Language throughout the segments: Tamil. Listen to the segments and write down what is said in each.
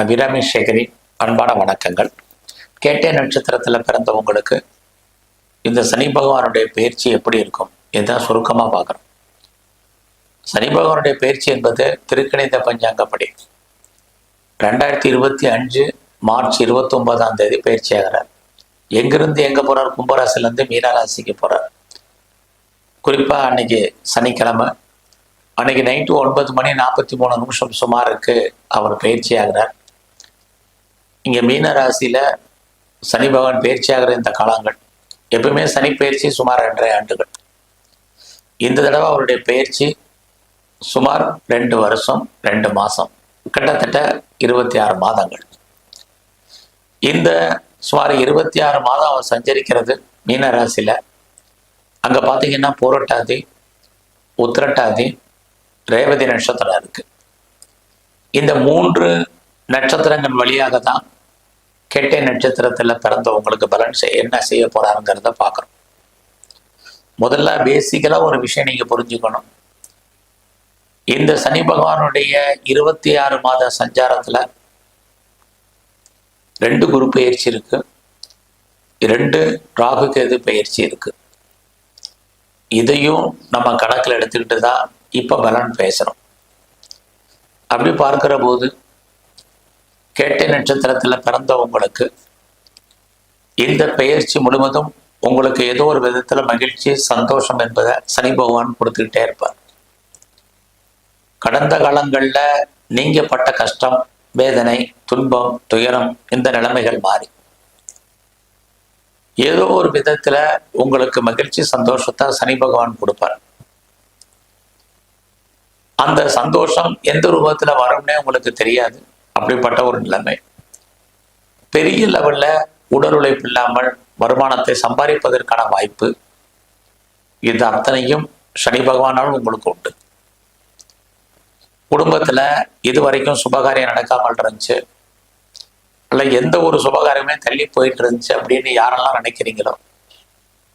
அபிராமி சேகரின் அன்பான வணக்கங்கள். கேட்டே நட்சத்திரத்தில் பிறந்தவங்களுக்கு இந்த சனி பகவானுடைய பயிற்சி எப்படி இருக்கும் இதுதான் சுருக்கமாக பார்க்குறோம். சனி பகவானுடைய பயிற்சி என்பது திருக்கணித பஞ்சாங்கப்படி. ரெண்டாயிரத்தி இருபத்தி அஞ்சு மார்ச் இருபத்தொன்பதாம் தேதி பயிற்சி ஆகிறார். எங்கிருந்து எங்கே போகிறார் கும்பராசிலேருந்து மீனராசிக்கு போகிறார் குறிப்பாக அன்னைக்கு சனிக்கிழமை. அன்னைக்கு நைட்டு ஒன்பது மணி நாற்பத்தி மூணு நிமிஷம் சுமாருக்கு அவர் பயிற்சி ஆகிறார். இங்கே மீன ராசியில் சனி பகவான் பயிற்சி ஆகிற இந்த காலங்கள் எப்பவுமே சனி பயிற்சி சுமார் ரெண்டரை ஆண்டுகள். இந்த தடவை அவருடைய பயிற்சி சுமார் ரெண்டு வருஷம் ரெண்டு மாதம் கிட்டத்தட்ட இருபத்தி ஆறு மாதங்கள். இந்த சுமார் இருபத்தி ஆறு மாதம் அவர் சஞ்சரிக்கிறது மீன ராசியில். அங்கே பார்த்தீங்கன்னா பூரட்டாதி உத்திரட்டாதி ரேவதி நட்சத்திரம் இருக்கு. இந்த மூன்று நட்சத்திரங்கள் வழியாக தான் கெட்ட நட்சத்திரத்தில் பிறந்தவங்களுக்கு பலன் செய்ய என்ன செய்ய போறாருங்கிறத பார்க்குறோம். முதல்ல பேசிக்கலாக ஒரு விஷயம் நீங்கள் புரிஞ்சுக்கணும். இந்த சனி பகவானுடைய இருபத்தி ஆறு மாத சஞ்சாரத்தில் ரெண்டு குரு பயிற்சி இருக்கு. ரெண்டு ராகு கேது பயிற்சி இருக்கு. இதையும் நம்ம கணக்கில் எடுத்துக்கிட்டு தான் இப்போ பலன் பேசுகிறோம் அப்படி பார்க்கிற போது கேட்டை நட்சத்திரத்தில் பிறந்தவங்களுக்கு இந்த பயிற்சி முழுவதும் உங்களுக்கு ஏதோ ஒரு விதத்தில் மகிழ்ச்சி சந்தோஷம் என்பதை சனி பகவான் கொடுத்துக்கிட்டே இருப்பார். கடந்த காலங்களில் நீங்கப்பட்ட பட்ட கஷ்டம் வேதனை துன்பம் துயரம் இந்த நிலைமைகள் மாறி. ஏதோ ஒரு விதத்துல உங்களுக்கு மகிழ்ச்சி சந்தோஷத்தை சனி பகவான் கொடுப்பார். அந்த சந்தோஷம் எந்த ரூபத்தில் வரும்னே உங்களுக்கு தெரியாது. அப்படிப்பட்ட ஒரு நிலைமை. பெரிய லெவல்ல உடல் உழைப்பு இல்லாமல் வருமானத்தை சம்பாதிப்பதற்கான வாய்ப்பு இது அத்தனையும் சனி பகவானால் உங்களுக்கு உண்டு. குடும்பத்துல இது வரைக்கும் சுபகாரியம் நடக்காமல் இருந்துச்சு. இல்லை எந்த ஒரு சுபகாரியமே தள்ளி போயிட்டு இருந்துச்சு அப்படின்னு யாரெல்லாம் நினைக்கிறீங்களோ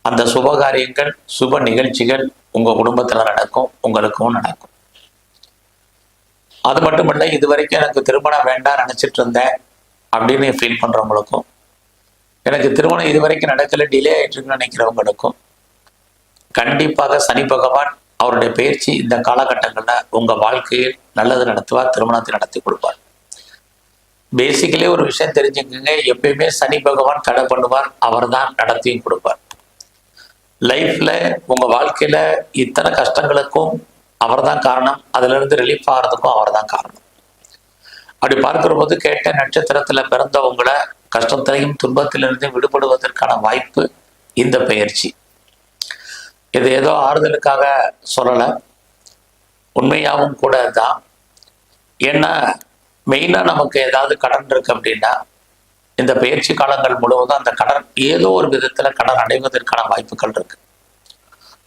அந்த சுபகாரியங்கள் சுப நிகழ்ச்சிகள் உங்க குடும்பத்துல நடக்கும் உங்களுக்கும் நடக்கும். அது மட்டும் இல்லை இது வரைக்கும் எனக்கு திருமணம் வேண்டாம் நினைச்சிட்டு இருந்தேன் அப்படின்னு ஃபீல் பண்றவங்களுக்கும் எனக்கு திருமணம் இது வரைக்கும் நடக்கல டிலே ஆயிட்டு இருக்குன்னு நினைக்கிறவங்களுக்கும் கண்டிப்பாக சனி பகவான் அவருடைய பயிற்சி இந்த காலகட்டங்களில் உங்கள் வாழ்க்கையில் நல்லது நடத்துவார் திருமணத்தை நடத்தி கொடுப்பார். பேசிக்கலி ஒரு விஷயம் தெரிஞ்சுக்கோங்க எப்பயுமே சனி பகவான் தடை பண்ணுவார் அவர் தான் நடத்தியும் கொடுப்பார். லைஃப்பில் உங்கள் வாழ்க்கையில் இத்தனை கஷ்டங்களுக்கும் அவர் தான் காரணம். அதிலிருந்து ரிலீஃப் ஆகிறதுக்கும் அவர் தான் காரணம். அப்படி பார்க்கிற போது கேட்ட நட்சத்திரத்தில் பிறந்தவங்களை கஷ்டத்திலையும் துன்பத்திலிருந்து விடுபடுவதற்கான வாய்ப்பு இந்த பயிற்சி. இது ஏதோ ஆறுதலுக்காக சொல்லலை. உண்மையாகவும் கூட தான். ஏன்னா மெயினாக நமக்கு ஏதாவது கடன் இருக்கு அப்படின்னா இந்த பயிற்சி காலங்கள் முழுவதும் அந்த கடன் ஏதோ ஒரு விதத்தில் கடன் அடைவதற்கான வாய்ப்புகள் இருக்கு.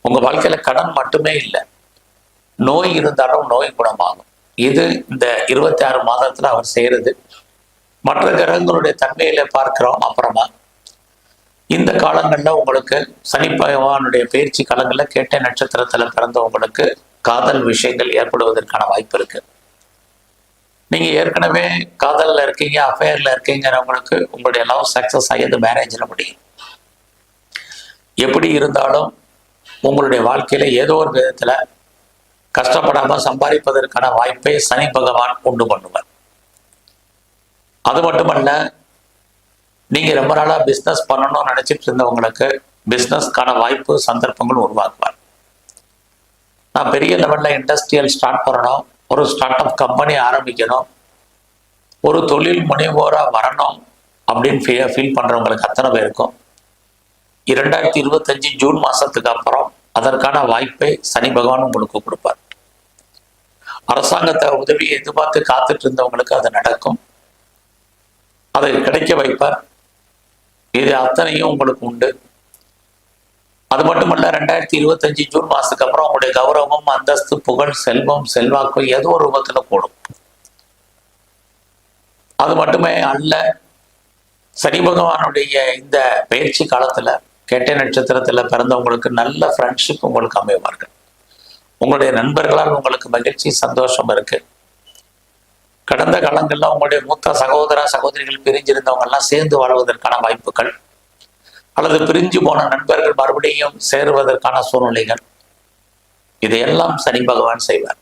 உங்கள் வாழ்க்கையில் கடன் மட்டுமே இல்லை. நோய் இருந்தாலும் நோய் குணமாகும். இது இந்த இருபத்தி ஆறு மாதத்துல அவர் செய்யறது. மற்ற கிரகங்களுடைய தன்மையில பார்க்கிறோம் அப்புறமா. இந்த காலங்கள்ல உங்களுக்கு சனி பகவானுடைய பயிற்சி காலங்கள்ல கேட்ட நட்சத்திரத்துல பிறந்தவங்களுக்கு காதல் விஷயங்கள் ஏற்படுவதற்கான வாய்ப்பு இருக்கு. நீங்க ஏற்கனவே காதல்ல இருக்கீங்க அஃபேர்ல இருக்கீங்கிறவங்களுக்கு உங்களுடைய லவ் சக்சஸ் ஆகியது மேரேஜில் முடியும். எப்படி இருந்தாலும் உங்களுடைய வாழ்க்கையில ஏதோ ஒரு விதத்துல கஷ்டப்படாம சம்பாதிப்பதற்கான வாய்ப்பை சனி பகவான் உண்டு பண்ணுவார். அது மட்டுமல்ல நீங்க ரொம்ப நாளா பிசினஸ் பண்ணணும்னு நினைச்சிட்டு இருந்தவங்களுக்கு பிசினஸ்க்கான வாய்ப்பு சந்தர்ப்பங்கள் உருவாக்குவார். நான் பெரிய லெவல்ல இண்டஸ்ட்ரியல் ஸ்டார்ட் பண்ணணும் ஒரு ஸ்டார்ட் அப் கம்பெனி ஆரம்பிக்கணும் ஒரு தொழில் முனைவோரா வரணும் அப்படின்னு ஃபீல் ஃபீல் பண்றவங்களுக்கு அத்தனை பேருக்கும் இரண்டாயிரத்தி இருபத்தஞ்சு ஜூன் மாசத்துக்கு அப்புறம் அதற்கான வாய்ப்பை சனி பகவான் உங்களுக்கு கொடுப்பார். அரசாங்கத்தை உதவியை எதிர்பார்த்து காத்துட்டு இருந்தவங்களுக்கு அது நடக்கும். அதை கிடைக்க வைப்பார். இது அத்தனையும் உங்களுக்கு உண்டு. அது மட்டுமல்ல ரெண்டாயிரத்தி இருபத்தஞ்சு ஜூன் மாசத்துக்கு அப்புறம் உங்களுடைய கௌரவம் அந்தஸ்து புகழ் செல்வம் செல்வாக்கு ஏதோ ஒரு ரூபத்துல கூடும் அது மட்டுமே அல்ல சனி பகவானுடைய இந்த பயிற்சி காலத்துல கெட்ட நட்சத்திரத்துல பிறந்தவங்களுக்கு நல்ல ஃப்ரெண்ட்ஷிப் உங்களுக்கு அமைவார்கள். உங்களுடைய நண்பர்களால் உங்களுக்கு மகிழ்ச்சி சந்தோஷம் இருக்கு. கடந்த காலங்களில் உங்களுடைய மூத்த சகோதர சகோதரிகள் பிரிஞ்சிருந்தவங்க எல்லாம் சேர்ந்து வாழ்வதற்கான வாய்ப்புகள் அல்லது பிரிஞ்சு போன நண்பர்கள் மறுபடியும் சேருவதற்கான சூழ்நிலைகள். இதையெல்லாம் சனி பகவான் செய்வார்.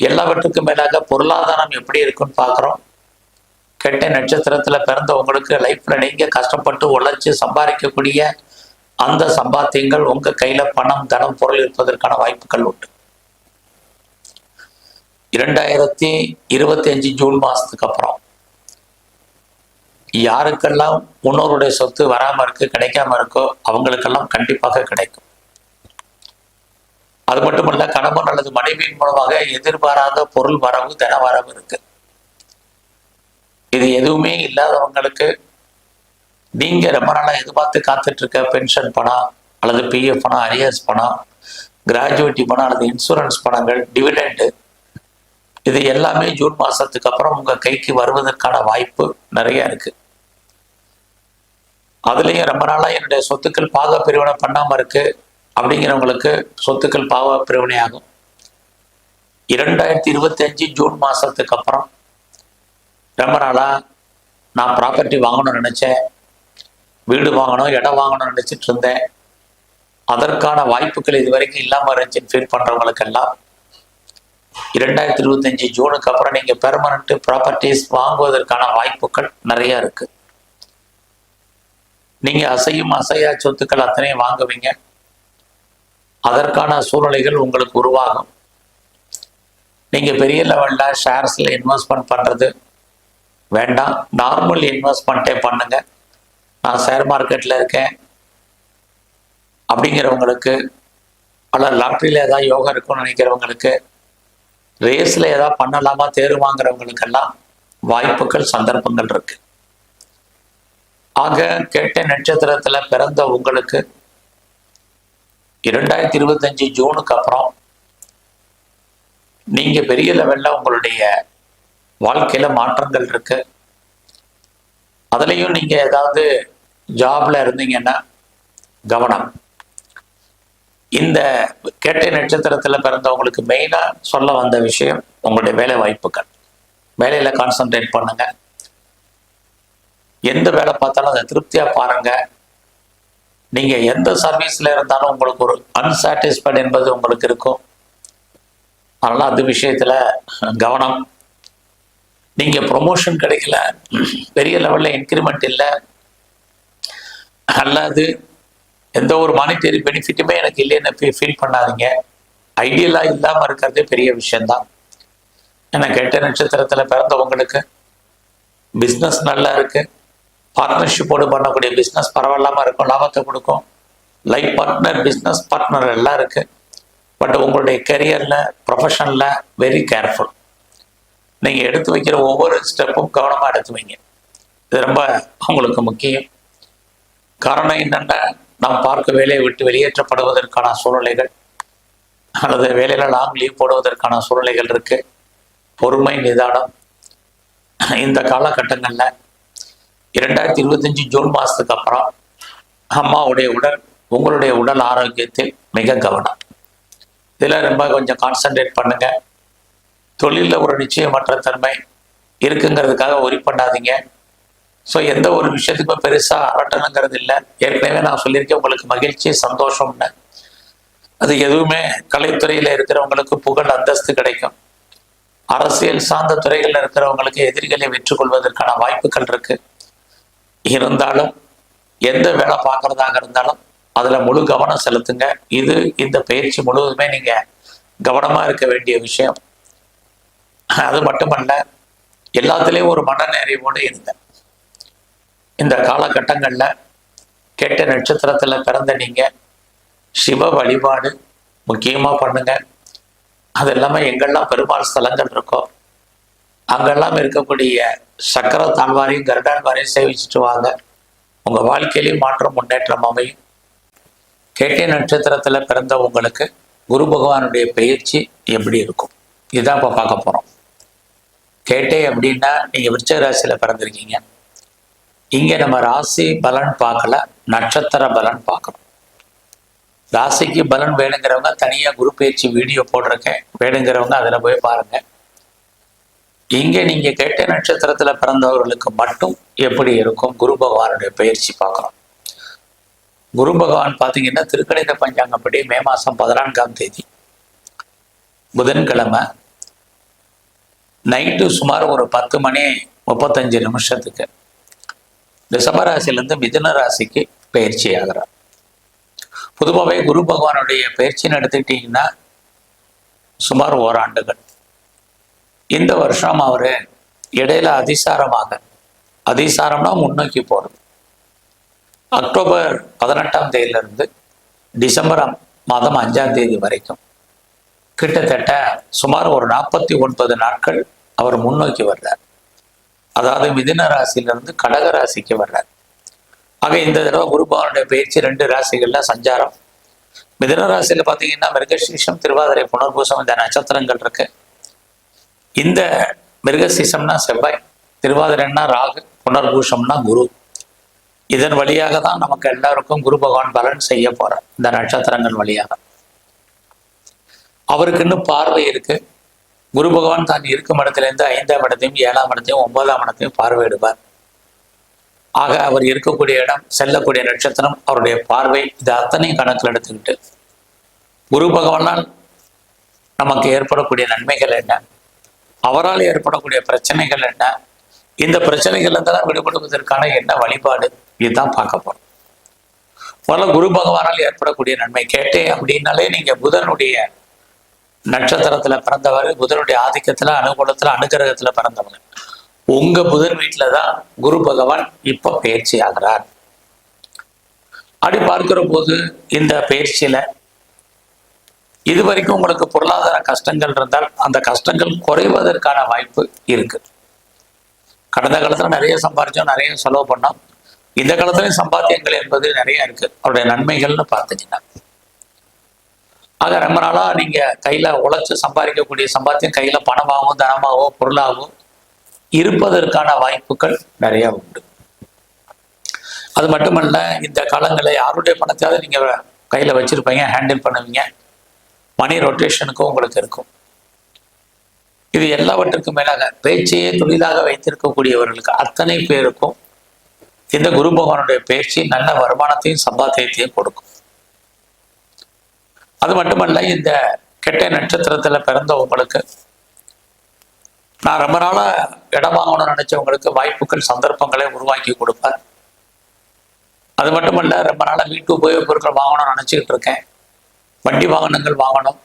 எல்லாவற்றுக்கும் மேலாக பொருளாதாரம் எப்படி இருக்குன்னு பார்க்குறோம். கெட்ட நட்சத்திரத்துல பிறந்த உங்களுக்கு லைஃப்ல நீங்க கஷ்டப்பட்டு உழைச்சு சம்பாதிக்கக்கூடிய அந்த சம்பாத்தியங்கள் உங்க கையில பணம் தனம் பொருள் இருப்பதற்கான வாய்ப்புகள் உண்டு. இரண்டாயிரத்தி இருபத்தி அஞ்சு ஜூன் மாசத்துக்கு அப்புறம் யாருக்கெல்லாம் முன்னோருடைய சொத்து வராம இருக்கு கிடைக்காம இருக்கோ அவங்களுக்கெல்லாம் கண்டிப்பாக கிடைக்கும். அது மட்டுமல்ல கணவன் அல்லது மனைவியின் மூலமாக எதிர்பாராத பொருள் வரவு தன வரவு இருக்கு. இது எதுவுமே இல்லாதவங்களுக்கு நீங்க ரொம்ப நாளா எதிர்பார்த்து காத்துட்டு இருக்க பென்ஷன் பணம் அல்லது பிஎஃப் பணம் அரியர்ஸ் பணம் கிராஜுவேட்டி பணம் அல்லது இன்சூரன்ஸ் பணங்கள் டிவிடெண்டு இது எல்லாமே ஜூன் மாசத்துக்கு அப்புறம் உங்க கைக்கு வருவதற்கான வாய்ப்பு நிறைய இருக்கு. அதுலயும் ரொம்ப நாளா என்னுடைய சொத்துக்கள் பாக பிரிவினை பண்ணாம இருக்கு அப்படிங்கிறவங்களுக்கு சொத்துக்கள் பாவ பிரிவினை ஆகும். இரண்டாயிரத்தி இருபத்தி அஞ்சு ஜூன் மாசத்துக்கு அப்புறம் ரொம்ப நாளா நான் ப்ராப்பர்ட்டி வாங்கணும்னு நினைச்சேன். வீடு வாங்கணும் இடம் வாங்கணும்னு நினைச்சிட்டு இருந்தேன். அதற்கான வாய்ப்புகள் இது வரைக்கும் இல்லாம இருந்துச்சுன்னு ஃபீல் பண்றவங்களுக்கெல்லாம். இரண்டாயிரத்தி இருபத்தஞ்சு ஜூனுக்கு அப்புறம் நீங்க பெர்மனன்ட் ப்ராப்பர்ட்டிஸ் வாங்குவதற்கான வாய்ப்புகள் நிறைய இருக்கு. நீங்க அசையும் அசையா சொத்துக்கள் அத்தனையும் வாங்குவீங்க. அதற்கான சூழ்நிலைகள் உங்களுக்கு உருவாகும். நீங்க பெரிய லெவல்ல ஷேர்ஸ்ல இன்வெஸ்ட்மெண்ட் பண்றது வேண்டாம். நார்மல் இன்வெஸ்ட்மெண்ட்டே பண்ணுங்க. நான் ஷேர் மார்க்கெட்டில் இருக்கேன். அப்படிங்கிறவங்களுக்கு அல்ல லாட்ரியில் ஏதாவது யோகா இருக்கும்னு நினைக்கிறவங்களுக்கு ரேஸில் ஏதாவது பண்ணலாமா தேர்வாங்கிறவங்களுக்கெல்லாம் வாய்ப்புகள் சந்தர்ப்பங்கள் இருக்கு. ஆக கேட்ட நட்சத்திரத்தில் பிறந்த உங்களுக்கு இரண்டாயிரத்தி இருபத்தஞ்சு ஜூனுக்கு அப்புறம் நீங்கள் பெரிய லெவலில் உங்களுடைய வாழ்க்கையில் மாற்றங்கள் இருக்கு. அதுலேயும் நீங்கள் ஏதாவது ஜாப்ல இருந்தீங்கன்னா கவனம். இந்த கேட்டை நட்சத்திரத்தில் பிறந்தவங்களுக்கு மெயினாக சொல்ல வந்த விஷயம் உங்களுடைய வேலை வாய்ப்புகள் வேலையில கான்சென்ட்ரேட் பண்ணுங்க. எந்த வேலை பார்த்தாலும் அதை திருப்தியா பாருங்க. நீங்க எந்த சர்வீஸ்ல இருந்தாலும் உங்களுக்கு ஒரு அன்சாட்டிஸ்ஃபைட் என்பது உங்களுக்கு இருக்கும். அதனால அது விஷயத்துல கவனம். நீங்க ப்ரொமோஷன் கிடைக்கல. பெரிய லெவல்ல இன்க்ரிமெண்ட் இல்லை. அல்லது எந்த ஒரு மானிட்டரி பெனிஃபிட்டுமே எனக்கு இல்லைன்னு ஃபீல் பண்ணாதீங்க. ஐடியலாக இல்லாமல் இருக்கிறதே பெரிய விஷயந்தான் ஏன்னா கெட்ட நட்சத்திரத்தில் பிறந்தவங்களுக்கு பிஸ்னஸ் நல்லா இருக்குது பார்ட்னர்ஷிப்போடு பண்ணக்கூடிய பிஸ்னஸ் பரவாயில்லாமல் இருக்கும் லாபத்தை கொடுக்கும். லைஃப் பார்ட்னர் பிஸ்னஸ் பார்ட்னர் எல்லாம் இருக்குது பட் உங்களுடைய கெரியரில் ப்ரொஃபஷனில் வெரி கேர்ஃபுல் நீங்கள் எடுத்து வைக்கிற ஒவ்வொரு ஸ்டெப்பும் கவனமாக எடுத்து வைங்க. இது ரொம்ப உங்களுக்கு முக்கியம். காரணம் என்னென்ன நாம் பார்க்க வேலையை விட்டு வெளியேற்றப்படுவதற்கான சூழ்நிலைகள் அல்லது வேலையில லாங் லீவ் போடுவதற்கான சூழ்நிலைகள் இருக்கு. பொறுமை நிதானம். இந்த காலகட்டங்களில் இரண்டாயிரத்தி இருபத்தஞ்சு ஜூன் மாதத்துக்கு அப்புறம் அம்மாவுடைய உடல் உங்களுடைய உடல் ஆரோக்கியத்தில் மிக கவனம். இதில் ரொம்ப கொஞ்சம் கான்சென்ட்ரேட் பண்ணுங்க. தொழிலில் ஒரு நிச்சயமற்ற தன்மை இருக்குங்கிறதுக்காக ஒரி பண்ணாதீங்க. ஸோ எந்த ஒரு விஷயத்துக்குமே பெருசாக அரட்டணுங்கிறது இல்லை. ஏற்கனவே நான் சொல்லியிருக்கேன் உங்களுக்கு மகிழ்ச்சி சந்தோஷம்னு அது எதுவுமே கலைத்துறையில் இருக்கிறவங்களுக்கு புகழ் அந்தஸ்து கிடைக்கும். அரசியல் சார்ந்த துறைகளில் இருக்கிறவங்களுக்கு எதிரிகளை வெற்றி கொள்வதற்கான வாய்ப்புகள் இருக்கு. இருந்தாலும் எந்த வேலை பார்க்கறதாக இருந்தாலும் அதில் முழு கவனம் செலுத்துங்க. இது இந்த பயிற்சி முழுவதுமே நீங்கள் கவனமாக இருக்க வேண்டிய விஷயம். அது மட்டுமல்ல எல்லாத்துலேயும் ஒரு மனநிறைவோடு இருந்தேன் இந்த காலகட்டங்களில் கெட்ட நட்சத்திரத்தில் பிறந்த நீங்கள் சிவ வழிபாடு முக்கியமாக பண்ணுங்க. அது இல்லாமல் எங்கெல்லாம் பெருமாள் ஸ்தலங்கள் இருக்கோ அங்கெல்லாம் இருக்கக்கூடிய சக்கர தாழ்வாரையும் கருடாழ்வாரையும் சேவிச்சுட்டு வாங்க. உங்கள் வாழ்க்கையிலையும் மாற்றம் முன்னேற்றம் அமையும். கேட்டை நட்சத்திரத்தில் பிறந்த உங்களுக்கு குரு பகவானுடைய பயிற்சி எப்படி இருக்கும்? இதுதான் இப்போ பார்க்க போகிறோம் கேட்டை அப்படின்னா நீங்கள் விருச்சக ராசியில் பிறந்திருக்கீங்க. இங்கே நம்ம ராசி பலன் பார்க்கல நட்சத்திர பலன் பார்க்கணும். ராசிக்கு பலன் வேணுங்கிறவங்க தனியாக குரு பயிற்சி வீடியோ போட்டிருக்கேன் வேணுங்கிறவங்க அதில் போய் பாருங்க. இங்கே நீங்க கேட்ட நட்சத்திரத்துல பிறந்தவர்களுக்கு மட்டும் எப்படி இருக்கும்? குரு பகவானுடைய பயிற்சி பார்க்குறோம் குரு பகவான் பார்த்தீங்கன்னா திருக்கணித பஞ்சாங்கப்படி மே மாசம் பதினான்காம் தேதி புதன்கிழமை நைட்டு சுமார் ஒரு பத்து மணி முப்பத்தஞ்சு நிமிஷத்துக்கு. ரிஷபராசிலிருந்து மிதுன ராசிக்கு பயிற்சி ஆகிறார் பொதுவாகவே குரு பகவானுடைய பயிற்சின்னு எடுத்துக்கிட்டிங்கன்னா சுமார் ஓராண்டுகள். இந்த வருஷம் அவர் இடையில அதிசாரமாக அதிசாரம்னா முன்னோக்கி போகிறது அக்டோபர் பதினெட்டாம் தேதியிலிருந்து டிசம்பர் மாதம் அஞ்சாம் தேதி வரைக்கும். கிட்டத்தட்ட சுமார் ஒரு நாற்பத்தி ஒன்பது நாட்கள் அவர் முன்னோக்கி வர்றார். அதாவது மிதுன ராசியிலிருந்து கடக ராசிக்கு வர்றார். ஆக இந்த தடவை குருபாவனுடைய பயிற்சி ரெண்டு ராசிகள்ல சஞ்சாரம். மிதின ராசியில பார்த்தீங்கன்னா மிருகசீஷம் திருவாதிரை புனர்பூசம் இந்த நட்சத்திரங்கள் இருக்கு. இந்த மிருகசீசம்னா செவ்வாய் திருவாதிரைன்னா ராகு புனர்பூஷம்னா குரு. இதன் வழியாக தான் நமக்கு எல்லாருக்கும் குரு பகவான் பலன் செய்ய போறார் இந்த நட்சத்திரங்கள் வழியாக. அவருக்கு இன்னும் பார்வை இருக்கு. குரு பகவான் தான் இருக்கும் இடத்திலிருந்து ஐந்தாம் இடத்தையும் ஏழாம் இடத்தையும் ஒன்பதாம் இடத்தையும் பார்வையிடுவார். ஆக அவர் இருக்கக்கூடிய இடம் செல்லக்கூடிய நட்சத்திரம் அவருடைய பார்வை இது அத்தனையும் கணக்கில் எடுத்துக்கிட்டு குரு பகவானால் நமக்கு ஏற்படக்கூடிய நன்மைகள் என்ன? அவரால் ஏற்படக்கூடிய பிரச்சனைகள் என்ன? இந்த பிரச்சனைகள் விடுபடுவதற்கான என்ன வழிபாடு? இதுதான் பார்க்க போறோம். முதல்ல குரு பகவானால் ஏற்படக்கூடிய நன்மை கேட்டேன் அப்படின்னாலே நீங்க புதனுடைய நட்சத்திரத்துல பிறந்தவர் புதனுடைய ஆதிக்கத்துல அனுகூலத்துல அனுகிரகத்துல பிறந்தவர். உங்க புதன் வீட்டுலதான் குரு பகவான் இப்ப பயிற்சி ஆகிறார். அப்படி பார்க்கிற போது இந்த பயிற்சியில இது வரைக்கும் உங்களுக்கு பொருளாதார கஷ்டங்கள் இருந்தால் அந்த கஷ்டங்கள் குறைவதற்கான வாய்ப்பு இருக்கு. கடந்த காலத்துல நிறைய சம்பாரிச்சோம் நிறைய செலவு பண்ணோம். இந்த காலத்துலயும் சம்பாத்தியங்கள் என்பது நிறைய இருக்கு. அவருடைய நன்மைகள்னு பார்த்துட்டீங்கன்னா ஆக ரொம்ப நாளா நீங்க கையில உழைச்சு சம்பாதிக்கக்கூடிய சம்பாத்தியம் கையில பணமாகவும் தனமாகவும் பொருளாகவும் இருப்பதற்கான வாய்ப்புகள் நிறைய உண்டு. அது மட்டுமல்ல இந்த காலங்களில் யாருடைய பணத்தையாவது நீங்க கையில வச்சிருப்பீங்க ஹேண்டில் பண்ணுவீங்க. மணி ரொட்டேஷனுக்கும் உங்களுக்கு இருக்கும். இது எல்லாவற்றுக்கும் மேலாக பேச்சையே தொழிலாக வைத்திருக்கக்கூடியவர்களுக்கு அத்தனை பேருக்கும் இந்த குரு பகவானுடைய பேச்சு நல்ல வருமானத்தையும் சம்பாத்தியத்தையும் கொடுக்கும். அது மட்டுமல்ல இந்த கெட்ட நட்சத்திரத்தில் பிறந்த உங்களுக்கு நான் ரொம்ப நாளாக இடம் வாங்கணும்னு நினைச்சவங்களுக்கு வாய்ப்புகள் சந்தர்ப்பங்களை உருவாக்கி கொடுப்பேன். அது மட்டுமல்ல ரொம்ப நாளாக வீட்டு உபயோகப் பொருட்கள் வாங்கணும்னு நினச்சிக்கிட்டு இருக்கேன். வண்டி வாகனங்கள் வாங்கணும்.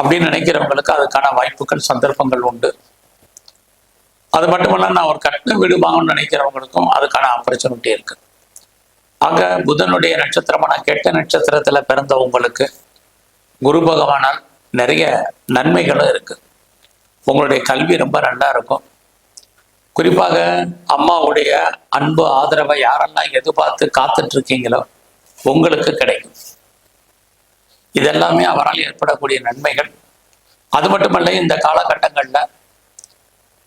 அப்படின்னு நினைக்கிறவங்களுக்கு அதுக்கான வாய்ப்புகள் சந்தர்ப்பங்கள் உண்டு. அது மட்டுமல்ல நான் ஒரு கட்டின வீடு வாங்கணும்னு நினைக்கிறவங்களுக்கும் அதுக்கான ஆப்பர்ச்சுனிட்டி இருக்குது ஆக புதனுடைய நட்சத்திரமான கெட்ட நட்சத்திரத்துல பிறந்தவங்களுக்கு குரு பகவானால் நிறைய நன்மைகளும் இருக்கு. உங்களுடைய கல்வி ரொம்ப நல்லா இருக்கும். குறிப்பாக அம்மாவுடைய அன்பு ஆதரவை யாரெல்லாம் எதிர்பார்த்து காத்துட்டு இருக்கீங்களோ உங்களுக்கு கிடைக்கும். இதெல்லாமே அவரால் ஏற்படக்கூடிய நன்மைகள். அது மட்டுமல்ல இந்த காலகட்டங்களில்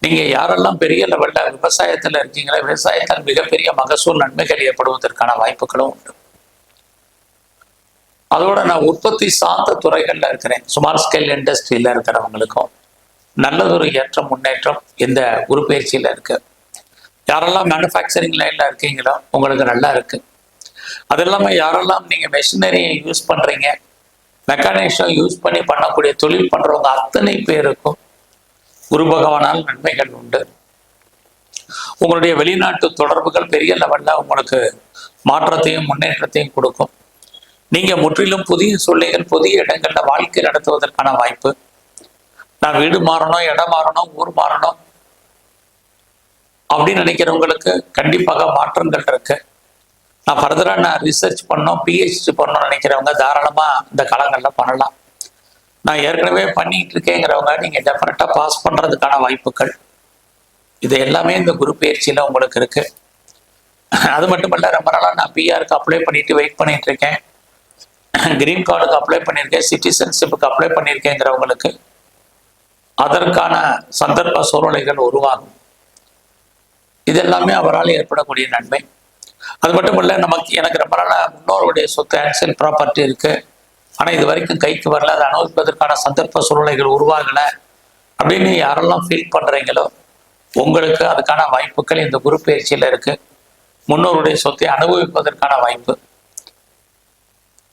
நீங்க யாரெல்லாம் பெரிய லெவல்ல விவசாயத்துல இருக்கீங்களோ விவசாயத்தால் மிகப்பெரிய மகசூல் நன்மைகள் ஏற்படுவதற்கான வாய்ப்புகளும் உண்டு. அதோட நான் உற்பத்தி சார்ந்த துறைகள்ல இருக்கிறேன். சுமார் ஸ்கேல் இண்டஸ்ட்ரியில இருக்கிறவங்களுக்கும் நல்லதொரு ஏற்றம் முன்னேற்றம் இந்த உருப்பெயர்ச்சியில இருக்கு. யாரெல்லாம் மேனுஃபேக்சரிங் லைன்ல இருக்கீங்களோ உங்களுக்கு நல்லா இருக்கு. அது இல்லாம யாரெல்லாம் நீங்க மெஷினரியை யூஸ் பண்றீங்க மெக்கானிக்ஸும் யூஸ் பண்ணி பண்ணக்கூடிய தொழில் பண்றவங்க அத்தனை பேருக்கும் குரு பகவானால் நன்மைகள் உண்டு. உங்களுடைய வெளிநாட்டு தொடர்புகள் பெரிய லெவலில் உங்களுக்கு மாற்றத்தையும் முன்னேற்றத்தையும் கொடுக்கும். நீங்க முற்றிலும் புதிய சூழ்நிலைகள் புதிய இடங்களில் வாழ்க்கை நடத்துவதற்கான வாய்ப்பு. நான் வீடு மாறணும் இடம் மாறணும் ஊர் மாறணும் அப்படின்னு நினைக்கிறவங்களுக்கு கண்டிப்பாக மாற்றங்கள் இருக்கு. நான் ஃபர்தரா நான் ரிசர்ச் பண்ணோம் பிஹெச்டி பண்ணணும்னு நினைக்கிறவங்க தாராளமாக இந்த காலங்களில் பண்ணலாம். நான் ஏற்கனவே பண்ணிட்டு இருக்கேங்கிறவங்க நீங்க டெஃபினட்டா பாஸ் பண்றதுக்கான வாய்ப்புகள். இது எல்லாமே இந்த குரு பயிற்சியில உங்களுக்கு இருக்கு. அது மட்டும் இல்லை ரொம்ப நாளாக நான் பிஆருக்கு அப்ளை பண்ணிட்டு வெயிட் பண்ணிட்டு இருக்கேன் கிரீன் கார்டுக்கு அப்ளை பண்ணியிருக்கேன் சிட்டிசன்ஷிப்புக்கு அப்ளை பண்ணியிருக்கேங்கிறவங்களுக்கு அதற்கான சந்தர்ப்ப சூழ்நிலைகள் உருவாகும். இது எல்லாமே அவரால் ஏற்படக்கூடிய நன்மை. அது மட்டும் இல்லை நமக்கு எனக்கு ரொம்ப நாளாக முன்னோருடைய சொத்து ஆன்சல் ப்ராப்பர்ட்டி இருக்குது ஆனால் இது வரைக்கும் கைக்கு வரல. அதை அனுபவிப்பதற்கான சந்தர்ப்ப சூழ்நிலைகள் உருவாகலை. அப்படின்னு யாரெல்லாம் ஃபீல் பண்ணுறீங்களோ உங்களுக்கு அதுக்கான வாய்ப்புகள் இந்த குரு பயிற்சியில் இருக்குது முன்னோருடைய சொத்தை அனுபவிப்பதற்கான வாய்ப்பு.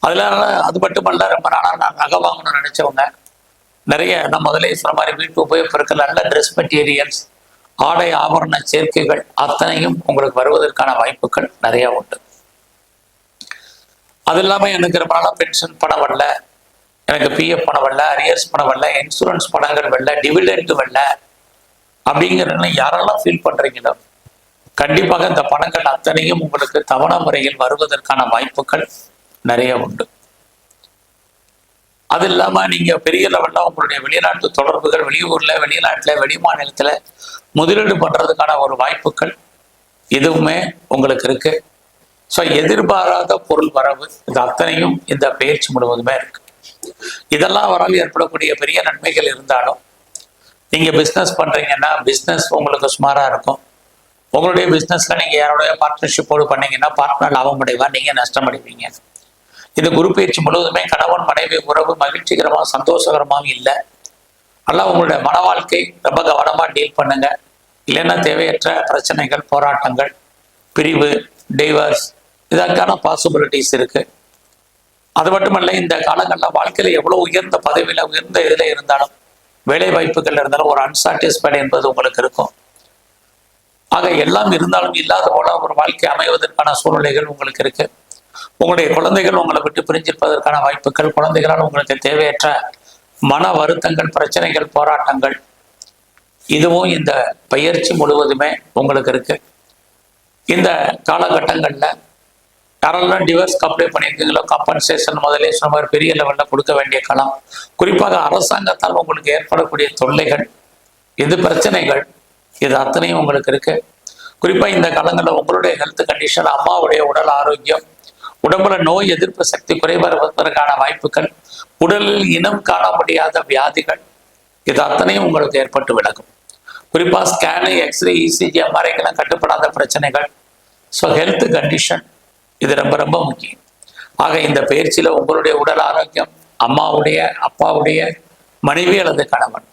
அதில் அது மட்டுமல்ல ரொம்ப நாளாக நான் நகை வாங்கணும்னு நினச்சவங்க நிறைய நான் முதலே சொன்ன மாதிரி வீட்டு உபயோகப்பொருட்கள் நல்ல ட்ரெஸ் மெட்டீரியல்ஸ் ஆடை ஆபரண சேர்க்கைகள் அத்தனையும் உங்களுக்கு வருவதற்கான வாய்ப்புகள் நிறைய உண்டு. அது இல்லாமல் எனக்கு ரொம்ப நாளாக பென்ஷன் பணம் வரல. எனக்கு பிஎஃப் பணம் வரல அரியர்ஸ் பணம் வரல இன்சூரன்ஸ் பணங்கள் வரல டிவிடெண்ட் வரல அப்படிங்கிறதுல யாரெல்லாம் ஃபீல் பண்ணுறீங்களோ கண்டிப்பாக இந்த பணங்கள் அத்தனையும் உங்களுக்கு தவணை முறையில் வருவதற்கான வாய்ப்புகள் நிறைய உண்டு. அது இல்லாமல் நீங்கள் பெரிய லெவலில் உங்களுடைய வெளிநாட்டு தொடர்புகள் வெளியூரில் வெளிநாட்டில் வெளிமாநிலத்தில் முதலீடு பண்ணுறதுக்கான ஒரு வாய்ப்புகள் எதுவுமே உங்களுக்கு இருக்குது ஸோ எதிர்பாராத பொருள் வரவு இது அத்தனையும் இந்த பயிற்சி முழுவதுமே இருக்கு. இதெல்லாம் வரால் ஏற்படக்கூடிய பெரிய நன்மைகள் இருந்தாலும் நீங்கள் பிஸ்னஸ் பண்ணுறீங்கன்னா பிஸ்னஸ் உங்களுக்கு சுமாராக இருக்கும். உங்களுடைய பிஸ்னஸில் நீங்கள் யாரோடைய பார்ட்னர்ஷிப்போடு பண்ணீங்கன்னா பார்ட்னர் லாபம் அடைவார் நீங்கள் நஷ்டம் அடைவீங்க இந்த குரு பயிற்சி முழுவதுமே கணவன் மனைவி உறவு மகிழ்ச்சிகரமாக சந்தோஷகரமாகவும் இல்லை. நல்லா உங்களுடைய மன வாழ்க்கை ரொம்ப கவனமாக டீல் பண்ணுங்க. இல்லைன்னா தேவையற்ற பிரச்சனைகள் போராட்டங்கள் பிரிவு டைவர்ஸ் இதற்கான பாசிபிலிட்டிஸ் இருக்கு. அது மட்டுமல்ல இந்த காலங்களில் வாழ்க்கையில் எவ்வளோ உயர்ந்த பதவியில் உயர்ந்த இதில் இருந்தாலும் வேலை வாய்ப்புகள் இருந்தாலும் ஒரு அன்சாட்டிஸ்ஃபைடு என்பது உங்களுக்கு இருக்கும். ஆக எல்லாம் இருந்தாலும் இல்லாத போல ஒரு வாழ்க்கை அமைவதற்கான சூழ்நிலைகள் உங்களுக்கு இருக்கு. உங்களுடைய குழந்தைகள் உங்களை விட்டு பிரிஞ்சிருப்பதற்கான வாய்ப்புகள் குழந்தைகளால் உங்களுக்கு தேவையற்ற மன வருத்தங்கள் பிரச்சனைகள் போராட்டங்கள் இதுவும் இந்த பயிற்சி முழுவதுமே உங்களுக்கு இருக்கு. இந்த காலகட்டங்களில் யாரெல்லாம் டிவர்ஸ்க்கு அப்ளை பண்ணியிருக்கீங்களோ? கம்பன்சேஷன் முதலே சொன்ன மாதிரி பெரிய லெவலில் கொடுக்க வேண்டிய களம். குறிப்பாக அரசாங்கத்தால் உங்களுக்கு ஏற்படக்கூடிய தொல்லைகள் இது பிரச்சனைகள் இது அத்தனையும் உங்களுக்கு இருக்கு. குறிப்பாக இந்த காலங்களில் உங்களுடைய ஹெல்த் கண்டிஷன் அம்மாவுடைய உடல் ஆரோக்கியம் உடம்புல நோய் எதிர்ப்பு சக்தி குறைவதற்கான வாய்ப்புகள் உடலில் இனம் காண முடியாத வியாதிகள் இது அத்தனையும் உங்களுக்கு ஏற்பட்டு விலகும். குறிப்பாக ஸ்கேனு எக்ஸ்ரே இசிஜி எம்ஆர்ஐக்கெல்லாம் கட்டுப்படாத பிரச்சனைகள். ஸோ ஹெல்த் கண்டிஷன் இது ரொம்ப ரொம்ப முக்கியம். ஆக இந்த பயிற்சியில் உங்களுடைய உடல் ஆரோக்கியம் அம்மாவுடைய அப்பாவுடைய மனைவி அல்லது கணவன்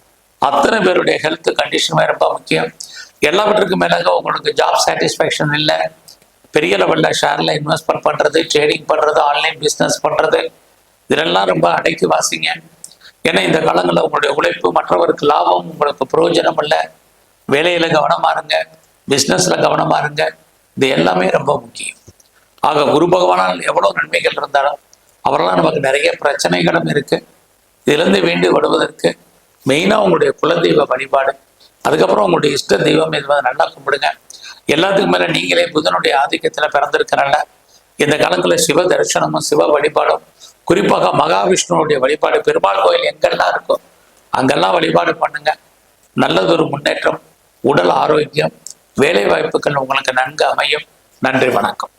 அத்தனை பேருடைய ஹெல்த் கண்டிஷனுமே ரொம்ப முக்கியம். எல்லாவற்றுக்கும் மேலாக உங்களுக்கு ஜாப் சாட்டிஸ்ஃபேக்ஷன் இல்லை. பெரிய லெவலில் ஷேரில் இன்வெஸ்ட்மெண்ட் பண்ணுறது ட்ரேடிங் பண்ணுறது ஆன்லைன் பிஸ்னஸ் பண்ணுறது இதெல்லாம் ரொம்ப அடைக்கி வாசிங்க. ஏன்னா இந்த காலங்களில் உங்களுடைய உழைப்பு மற்றவருக்கு லாபம் உங்களுக்கு பிரயோஜனம் இல்லை. வேலையில் கவனமாக இருங்க. பிஸ்னஸில் கவனமாக இருங்க. இது எல்லாமே ரொம்ப முக்கியம். ஆக குரு பகவானால் எவ்வளோ நன்மைகள் இருந்தாலும் அவரெல்லாம் நமக்கு நிறைய பிரச்சனைகளும் இருக்குது இதிலிருந்து வேண்டி வருவதற்கு மெயினாக உங்களுடைய குலதெய்வ வழிபாடு அதுக்கப்புறம் உங்களுடைய இஷ்ட தெய்வம் இது நல்லா கும்பிடுங்க. எல்லாத்துக்கும் மேலே நீங்களே புதனுடைய ஆதிக்கத்தில் பிறந்திருக்கிறனால இந்த காலத்தில் சிவ தரிசனமும் சிவ வழிபாடும் குறிப்பாக மகாவிஷ்ணுவுடைய வழிபாடு பெருமாள் கோயில் எங்கெல்லாம் இருக்கோ அங்கெல்லாம் வழிபாடு பண்ணுங்க. நல்லதொரு முன்னேற்றம் உடல் ஆரோக்கியம் வேலை வாய்ப்புகள் உங்களுக்கு நன்கு அமையும். நன்றி வணக்கம்.